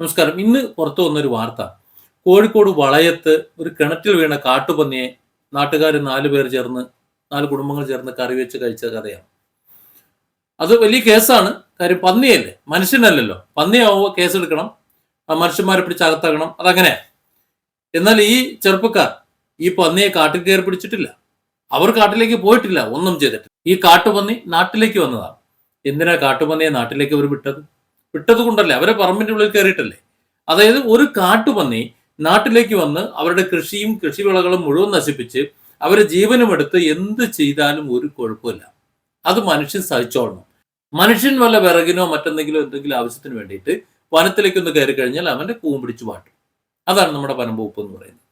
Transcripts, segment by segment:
നമസ്കാരം. ഇന്ന് പുറത്തു വന്നൊരു വാർത്ത. കോഴിക്കോട് വളയത്ത് ഒരു കിണറ്റിൽ വീണ കാട്ടുപന്നിയെ നാട്ടുകാർ നാല് പേർ ചേർന്ന് നാല് കുടുംബങ്ങൾ ചേർന്ന് കറി വെച്ച് കഴിച്ച കഥയാണ്. അത് വലിയ കേസാണ്. കാര്യം പന്നിയല്ലേ? മനുഷ്യനല്ലല്ലോ. പന്നിയാവുമ്പോൾ കേസെടുക്കണം. മനുഷ്യന്മാരെ പിടിച്ച് അകത്താക്കണം. അതങ്ങനെയാണ് എന്നാൽ ഈ ചെറുപ്പക്കാർ ഈ പന്നിയെ കാട്ടിൽ കയറി പിടിച്ചിട്ടില്ല. അവർ കാട്ടിലേക്ക് പോയിട്ടില്ല. ഒന്നും ചെയ്തിട്ടില്ല. ഈ കാട്ടുപന്നി നാട്ടിലേക്ക് വന്നതാണ്. എന്തിനാ കാട്ടുപന്നിയെ നാട്ടിലേക്ക് അവർ വിട്ടത്? വിട്ടത് കൊണ്ടല്ലേ അവരെ പറമ്പിന്റെ ഉള്ളിൽ കയറിയിട്ടല്ലേ? അതായത് ഒരു കാട്ടുപന്നി നാട്ടിലേക്ക് വന്ന് അവരുടെ കൃഷിയും കൃഷിവിളകളും മുഴുവൻ നശിപ്പിച്ച് അവരെ ജീവനുമെടുത്ത് എന്ത് ചെയ്താലും ഒരു കുഴപ്പമില്ല. അത് മനുഷ്യൻ സഹിച്ചോളണം. മനുഷ്യൻ വല്ല വിറകിനോ മറ്റെന്തെങ്കിലും എന്തെങ്കിലും ആവശ്യത്തിന് വേണ്ടിയിട്ട് വനത്തിലേക്ക് ഒന്ന് കയറി കഴിഞ്ഞാൽ അവന്റെ കൂവും പിടിച്ചു പാട്ടും അതാണ് നമ്മുടെ വനംവകുപ്പ് എന്ന് പറയുന്നത്.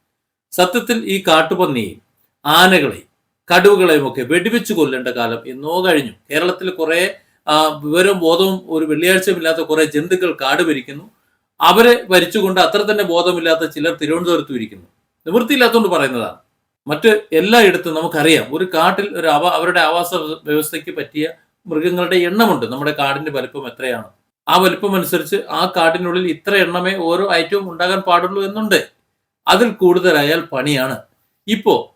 സത്യത്തിൽ ഈ കാട്ടുപന്നിയെയും ആനകളെയും കടുവകളെയും ഒക്കെ വെടിവെച്ച് കൊല്ലേണ്ട കാലം എന്നോ കഴിഞ്ഞു. കേരളത്തിൽ കുറെ ആ, വിവരവും ബോധവും ഒരു വെള്ളിയാഴ്ചയുമില്ലാത്ത കുറെ ജന്തുക്കൾ കാട് ഭരിക്കുന്നു അവരെ ഭരിച്ചുകൊണ്ട് അത്ര തന്നെ ബോധമില്ലാത്ത ചിലർ തിരുവനന്തപുരത്തും ഇരിക്കുന്നു. നിവൃത്തിയില്ലാത്തതുകൊണ്ട് പറയുന്നതാണ്. മറ്റ് എല്ലായിടത്തും നമുക്കറിയാം ഒരു കാട്ടിൽ ഒരു അവ അവരുടെ ആവാസ വ്യവസ്ഥയ്ക്ക് പറ്റിയ മൃഗങ്ങളുടെ എണ്ണമുണ്ട്. നമ്മുടെ കാടിന്റെ വലിപ്പം എത്രയാണ്? ആ വലിപ്പം അനുസരിച്ച് ആ കാടിനുള്ളിൽ ഇത്ര എണ്ണമേ ഓരോ ഐറ്റവും ഉണ്ടാകാൻ പാടുള്ളൂ എന്നുണ്ട്. അതിൽ കൂടുതലായാൽ പണിയാണ്. ഇപ്പോ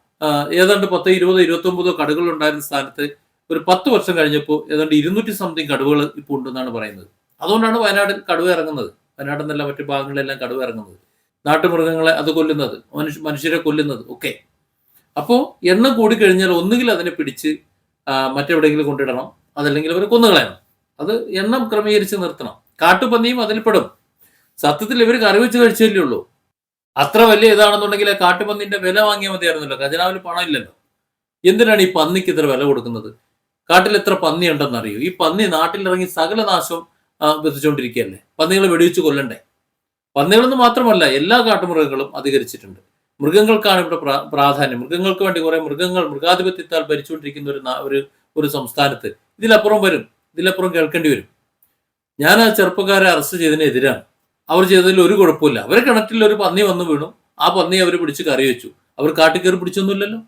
ഏതാണ്ട് പത്ത് ഇരുപത് ഇരുപത്തി ഒമ്പതോ കടകൾ ഉണ്ടായിരുന്ന സ്ഥാനത്ത് ഒരു പത്ത് വർഷം കഴിഞ്ഞപ്പോൾ ഏതാണ്ട് ഇരുന്നൂറ്റി സംതിങ് കടുവകൾ ഇപ്പോൾ ഉണ്ടെന്നാണ് പറയുന്നത്. അതുകൊണ്ടാണ് വയനാട് കടുവ ഇറങ്ങുന്നത്. വയനാട് എന്നല്ല മറ്റു ഭാഗങ്ങളിലെല്ലാം കടുവ ഇറങ്ങുന്നത്. നാട്ടുമൃഗങ്ങളെ അത് കൊല്ലുന്നത് മനുഷ്യ മനുഷ്യരെ കൊല്ലുന്നത് ഒക്കെ. അപ്പോൾ എണ്ണം കൂടിക്കഴിഞ്ഞാൽ ഒന്നുകിൽ അതിനെ പിടിച്ച് മറ്റെവിടെയെങ്കിലും കൊണ്ടിടണം അതല്ലെങ്കിൽ അവരെ കൊന്നുകളയണം. അത് എണ്ണം ക്രമീകരിച്ച് നിർത്തണം. കാട്ടുപന്നിയും അതിൽ പെടും. സത്യത്തിൽ ഇവർ കറി വെച്ച് കഴിച്ചല്ലേ ഉള്ളൂ. അത്ര വലിയ ഇതാണെന്നുണ്ടെങ്കിൽ കാട്ടുപന്നിന്റെ വില വാങ്ങിയാൽ മതിയായിരുന്നല്ലോ. ഖജനാവിൽ പണം ഇല്ലല്ലോ എന്തിനാണ് ഈ പന്നിക്ക് ഇത്ര വില കൊടുക്കുന്നത്? കാട്ടിൽ എത്ര പന്നി ഉണ്ടെന്ന് അറിയൂ ഈ പന്നി നാട്ടിലിറങ്ങി സകല നാശം ആ, വിധിച്ചുകൊണ്ടിരിക്കുകയല്ലേ പന്നികളെ വെടിവെച്ച് കൊല്ലണ്ടേ? പന്നികളെന്ന് മാത്രമല്ല എല്ലാ കാട്ടുമൃഗങ്ങളും അധികരിച്ചിട്ടുണ്ട്. മൃഗങ്ങൾക്കാണ് ഇവിടെ പ്രാധാന്യം. മൃഗങ്ങൾക്ക് വേണ്ടി കുറെ മൃഗങ്ങൾ മൃഗാധിപത്യത്താൽ ഭരിച്ചുകൊണ്ടിരിക്കുന്ന ഒരു ഒരു ഒരു സംസ്ഥാനത്ത്. ഇതിലപ്പുറം വരും. ഇതിലപ്പുറം കേൾക്കേണ്ടി വരും. ഞാൻ ആ ചെറുപ്പക്കാരെ അറസ്റ്റ് ചെയ്തതിനെതിരാണ്. അവർ ചെയ്തതിൽ ഒരു കുഴപ്പമില്ല അവരെ കിണറ്റിൽ ഒരു പന്നി വന്നു വീണു. ആ പന്നി അവർ പിടിച്ച് കറി വെച്ചു അവർ കാട്ടിൽ കയറി പിടിച്ചൊന്നുമില്ലല്ലോ?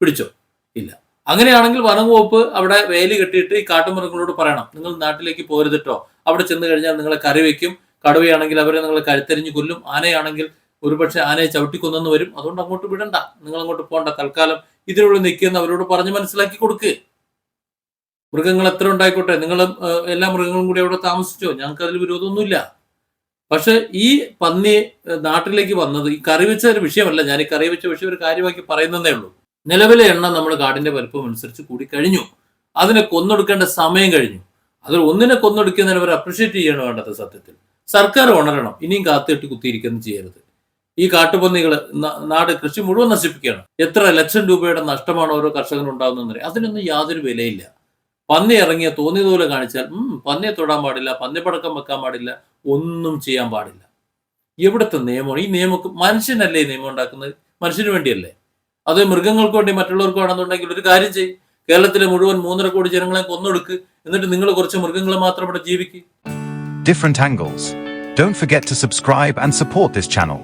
പിടിച്ചോ? ഇല്ല. അങ്ങനെയാണെങ്കിൽ വനം വകുപ്പ് അവിടെ വേലി കെട്ടിയിട്ട് ഈ കാട്ടുമൃഗങ്ങളോട് പറയണം. നിങ്ങൾ നാട്ടിലേക്ക് പോരുതിട്ടോ അവിടെ ചെന്ന് കഴിഞ്ഞാൽ നിങ്ങളെ കറി വെക്കും. കടുവയാണെങ്കിൽ അവരെ നിങ്ങൾ കരുത്തെരിഞ്ഞ് കൊല്ലും. ആനയാണെങ്കിൽ ഒരുപക്ഷെ ആനയെ ചവിട്ടിക്കൊന്നു വരും. അതുകൊണ്ട് അങ്ങോട്ട് വിടണ്ട. നിങ്ങൾ അങ്ങോട്ട് പോകണ്ട തൽക്കാലം ഇതിനുള്ളിൽ നിൽക്കുന്ന അവരോട് പറഞ്ഞ് മനസ്സിലാക്കി കൊടുക്ക്. മൃഗങ്ങൾ എത്ര ഉണ്ടായിക്കോട്ടെ? നിങ്ങൾ എല്ലാ മൃഗങ്ങളും കൂടി അവിടെ താമസിച്ചോ? ഞങ്ങൾക്ക് അതിൽ വിരോധമൊന്നുമില്ല. പക്ഷെ ഈ പന്നി നാട്ടിലേക്ക് വന്നത് ഈ കറി വെച്ച ഒരു വിഷയമല്ല. ഞാൻ ഈ കറി വെച്ച വിഷയം ഒരു കാര്യമാക്കി പറയുന്നതേ ഉള്ളൂ. നിലവിലെ എണ്ണം നമ്മൾ കാടിന്റെ വലുപ്പം അനുസരിച്ച് കൂടി കഴിഞ്ഞു. അതിനെ കൊന്നൊടുക്കേണ്ട സമയം കഴിഞ്ഞു. അതിൽ ഒന്നിനെ കൊന്നൊടുക്കുന്നതിന് അവർ അപ്രിഷ്യേറ്റ് ചെയ്യണം വേണ്ടത് സത്യത്തിൽ? സർക്കാർ ഉണരണം. ഇനിയും കാത്തിട്ട് കുത്തിയിരിക്കുന്നു ചെയ്യരുത്. ഈ കാട്ടുപന്നികൾ നാട് കൃഷി മുഴുവൻ നശിപ്പിക്കുകയാണ്. എത്ര ലക്ഷം രൂപയുടെ നഷ്ടമാണ് ഓരോ കർഷകനും ഉണ്ടാകുന്ന അതിനൊന്നും യാതൊരു വിലയില്ല. പന്നി ഇറങ്ങിയ തോന്നിയതുപോലെ കാണിച്ചാൽ പന്നിയെ തൊടാൻ പാടില്ല പന്നിപ്പടക്കം വെക്കാൻ പാടില്ല ഒന്നും ചെയ്യാൻ പാടില്ല. എവിടുത്തെ നിയമമാണ് ഈ നിയമം മനുഷ്യനല്ലേ ഈ നിയമം ഉണ്ടാക്കുന്നത്? മനുഷ്യന് വേണ്ടിയല്ലേ? അത് മൃഗങ്ങൾക്ക് വേണ്ടി മറ്റുള്ളവർക്ക് വേണമെന്നുണ്ടെങ്കിൽ ഒരു കാര്യം ചെയ്യും കേരളത്തിലെ മുഴുവൻ മൂന്നര കോടി ജനങ്ങളെ കൊന്നൊടുക്ക് എന്നിട്ട് നിങ്ങൾ കുറച്ച് മൃഗങ്ങളെ മാത്രം ഇവിടെ ജീവിക്കും different angles. Don't forget to subscribe and support this channel.